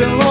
so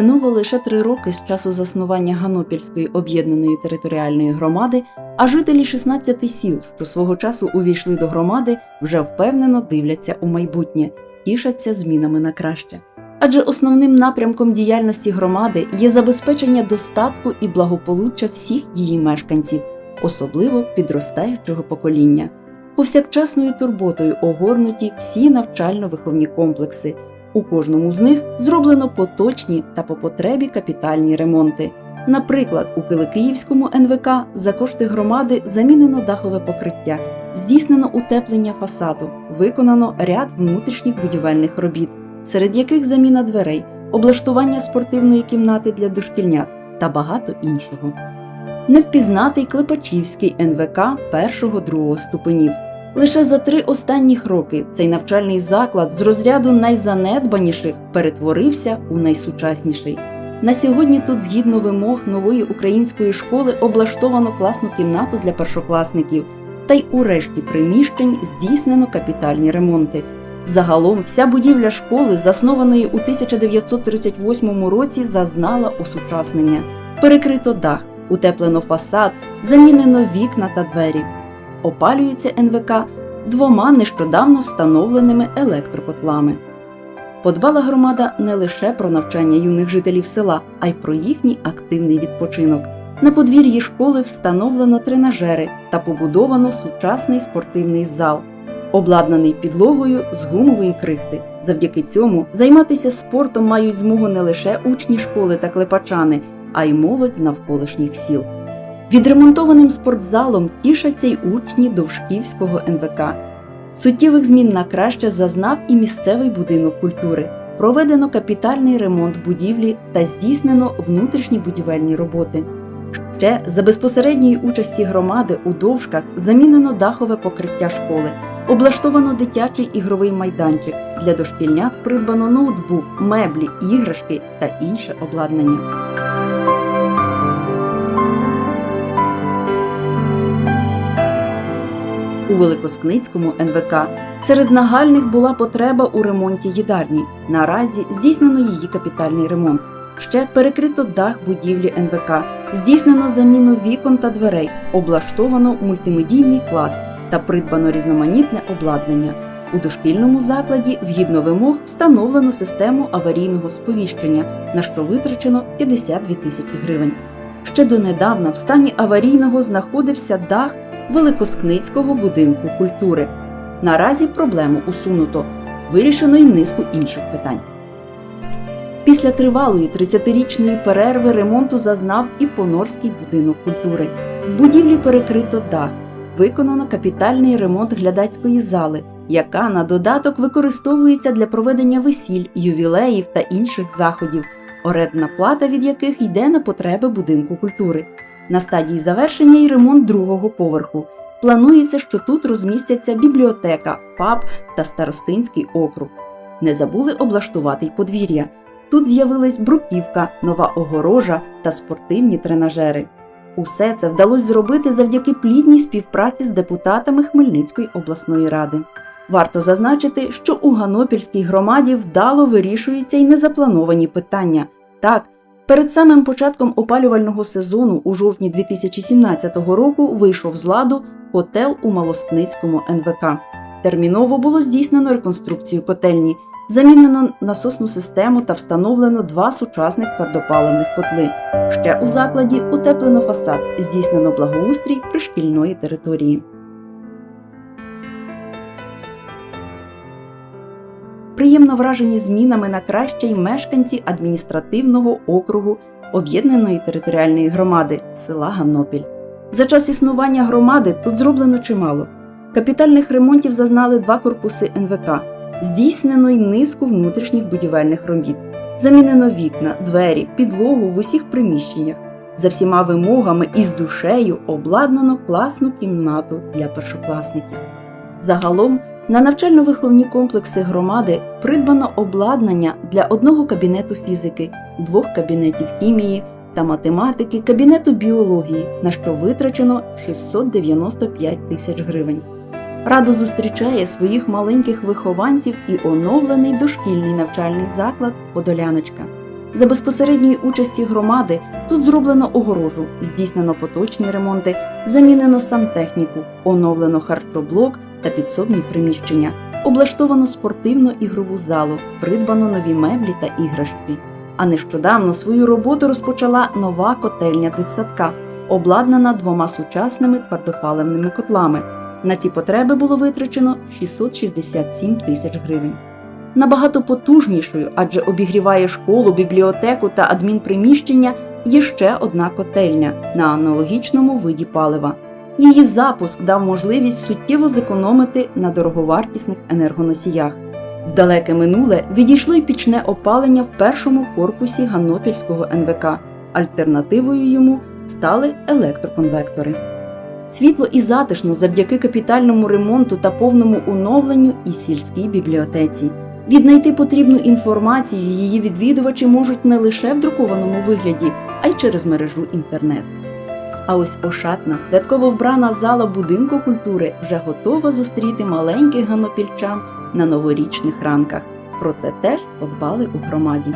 Минуло лише три роки з часу заснування Ганопільської об'єднаної територіальної громади, а жителі 16 сіл, що свого часу увійшли до громади, вже впевнено дивляться у майбутнє, тішаться змінами на краще. Адже основним напрямком діяльності громади є забезпечення достатку і благополуччя всіх її мешканців, особливо підростаючого покоління. Повсякчасною турботою огорнуті всі навчально-виховні комплекси. У кожному з них зроблено поточні та по потребі капітальні ремонти. Наприклад, у Киликиївському НВК за кошти громади замінено дахове покриття, здійснено утеплення фасаду, виконано ряд внутрішніх будівельних робіт, серед яких заміна дверей, облаштування спортивної кімнати для дошкільнят та багато іншого. Невпізнатий Клепачівський НВК першого-другого ступенів. Лише за три останніх роки цей навчальний заклад з розряду найзанедбаніших перетворився у найсучасніший. На сьогодні тут, згідно вимог нової української школи, облаштовано класну кімнату для першокласників, та й у решті приміщень здійснено капітальні ремонти. Загалом вся будівля школи, заснованої у 1938 році, зазнала осучаснення. Перекрито дах, утеплено фасад, замінено вікна та двері опалюється НВК двома нещодавно встановленими електропотлами. Подбала громада не лише про навчання юних жителів села, а й про їхній активний відпочинок. На подвір'ї школи встановлено тренажери та побудовано сучасний спортивний зал, обладнаний підлогою з гумової крихти. Завдяки цьому займатися спортом мають змогу не лише учні школи та клепачани, а й молодь з навколишніх сіл. Відремонтованим спортзалом тішаться й учні Довжківського НВК. Суттєвих змін на краще зазнав і місцевий будинок культури. Проведено капітальний ремонт будівлі та здійснено внутрішні будівельні роботи. Ще за безпосередньої участі громади у довжках замінено дахове покриття школи, облаштовано дитячий ігровий майданчик. Для дошкільнят придбано ноутбук, меблі, іграшки та інше обладнання. У Великоскницькому НВК. Серед нагальних була потреба у ремонті їдарні. Наразі здійснено її капітальний ремонт. Ще перекрито дах будівлі НВК, здійснено заміну вікон та дверей, облаштовано мультимедійний клас та придбано різноманітне обладнання. У дошкільному закладі, згідно вимог, встановлено систему аварійного сповіщення, на що витрачено 52 тисячі гривень. Ще донедавна в стані аварійного знаходився дах Великоскницького будинку культури. Наразі проблему усунуто, вирішено й низку інших питань. Після тривалої 30-річної перерви ремонту зазнав і Понорський будинок культури. В будівлі перекрито дах, виконано капітальний ремонт глядацької зали, яка на додаток використовується для проведення весіль, ювілеїв та інших заходів, орендна плата від яких йде на потреби будинку культури. На стадії завершення й ремонт другого поверху. Планується, що тут розмістяться бібліотека, паб та старостинський округ. Не забули облаштувати й подвір'я. Тут з'явилась бруківка, нова огорожа та спортивні тренажери. Усе це вдалося зробити завдяки плідній співпраці з депутатами Хмельницької обласної ради. Варто зазначити, що у Ганопільській громаді вдало вирішуються й незаплановані питання. Так, Перед самим початком опалювального сезону у жовтні 2017 року вийшов з ладу котел у Малоскницькому НВК. Терміново було здійснено реконструкцію котельні, замінено насосну систему та встановлено два сучасних твердопаливних котли. Ще у закладі утеплено фасад, здійснено благоустрій пришкільної території. Приємно вражені змінами на краще й мешканці адміністративного округу об'єднаної територіальної громади села Ганнопіль. За час існування громади тут зроблено чимало. Капітальних ремонтів зазнали два корпуси НВК, здійснено й низку внутрішніх будівельних робіт. Замінено вікна, двері, підлогу в усіх приміщеннях. За всіма вимогами і з душею обладнано класну кімнату для першокласників. Загалом на навчально-виховні комплекси громади придбано обладнання для одного кабінету фізики, двох кабінетів хімії та математики, кабінету біології, на що витрачено 695 тисяч гривень. Радо зустрічає своїх маленьких вихованців і оновлений дошкільний навчальний заклад Подоляночка. За безпосередньої участі громади тут зроблено огорожу, здійснено поточні ремонти, замінено сантехніку, оновлено харчоблок та підсобні приміщення, облаштовано спортивну ігрову залу, придбано нові меблі та іграшки. А нещодавно свою роботу розпочала нова котельня дитсадка, обладнана двома сучасними твердопаливними котлами. На ці потреби було витрачено 667 тисяч гривень. Набагато потужнішою, адже обігріває школу, бібліотеку та адмінприміщення, є ще одна котельня на аналогічному виді палива. Її запуск дав можливість суттєво зекономити на дороговартісних енергоносіях. В далеке минуле відійшло й пічне опалення в першому корпусі Ганнопільського НВК. Альтернативою йому стали електроконвектори. Світло і затишно завдяки капітальному ремонту та повному оновленню і в сільській бібліотеці. Віднайти потрібну інформацію її відвідувачі можуть не лише в друкованому вигляді, а й через мережу інтернет. А ось ошатна, святково вбрана зала будинку культури вже готова зустріти маленьких ганопільчан на новорічних ранках. Про це теж подбали у громаді.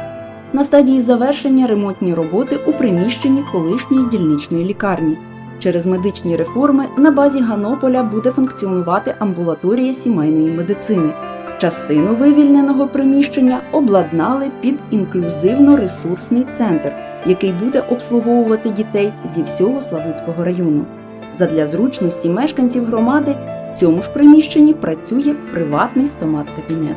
На стадії завершення ремонтні роботи у приміщенні колишньої дільничної лікарні. Через медичні реформи на базі Ганополя буде функціонувати амбулаторія сімейної медицини. Частину вивільненого приміщення обладнали під інклюзивно-ресурсний центр, який буде обслуговувати дітей зі всього Славутського району. Задля зручності мешканців громади в цьому ж приміщенні працює приватний стомат-кабінет.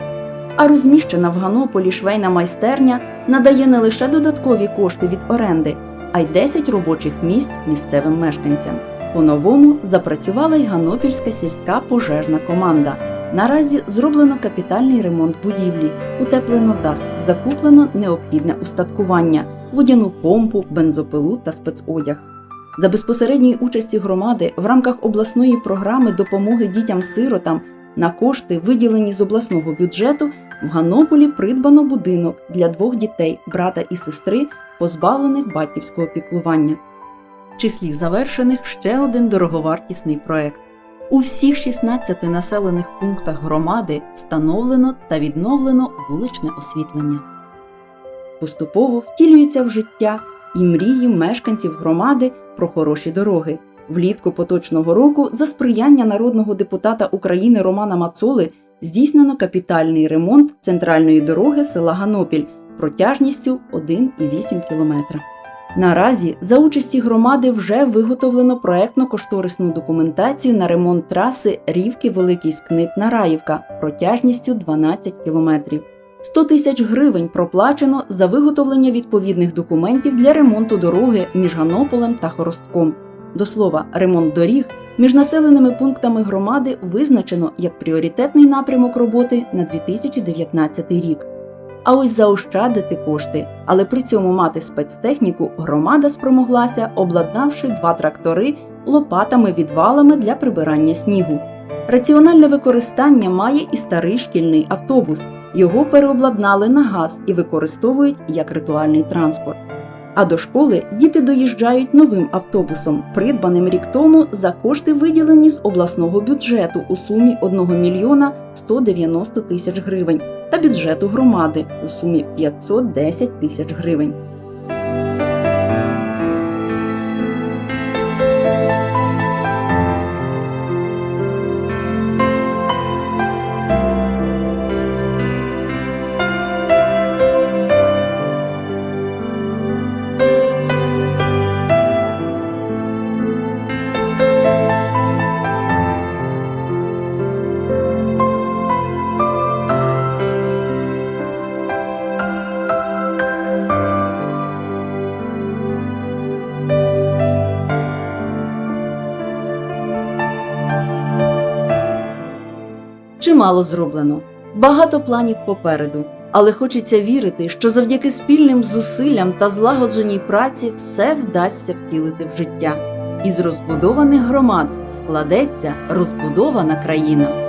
А розміщена в Ганополі швейна майстерня надає не лише додаткові кошти від оренди, а й 10 робочих місць місцевим мешканцям. По-новому запрацювала й Ганопільська сільська пожежна команда. Наразі зроблено капітальний ремонт будівлі, утеплено дах, закуплено необхідне устаткування, водяну помпу, бензопилу та спецодяг. За безпосередньої участі громади в рамках обласної програми допомоги дітям-сиротам на кошти, виділені з обласного бюджету, в Ганополі придбано будинок для двох дітей, брата і сестри, позбавлених батьківського піклування. В числі завершених ще один дороговартісний проект. У всіх 16 населених пунктах громади встановлено та відновлено вуличне освітлення. Поступово втілюються в життя і мрії мешканців громади про хороші дороги. Влітку поточного року за сприяння народного депутата України Романа Мацоли здійснено капітальний ремонт центральної дороги села Ганопіль протяжністю 1,8 км. Наразі за участі громади вже виготовлено проектно-кошторисну документацію на ремонт траси Рівки Великий Скнит Нараївка протяжністю 12 кілометрів. 100 тисяч гривень проплачено за виготовлення відповідних документів для ремонту дороги між Ганополем та Хоростком. До слова, ремонт доріг між населеними пунктами громади визначено як пріоритетний напрямок роботи на 2019 рік. А ось заощадити кошти, але при цьому мати спецтехніку громада спромоглася, обладнавши два трактори лопатами-відвалами для прибирання снігу. Раціональне використання має і старий шкільний автобус. Його переобладнали на газ і використовують як ритуальний транспорт. А до школи діти доїжджають новим автобусом, придбаним рік тому за кошти, виділені з обласного бюджету у сумі 1 мільйона 190 тисяч гривень та бюджету громади у сумі 510 тисяч гривень. Чимало зроблено. Багато планів попереду, але хочеться вірити, що завдяки спільним зусиллям та злагодженій праці все вдасться втілити в життя. Із розбудованих громад складеться розбудована країна.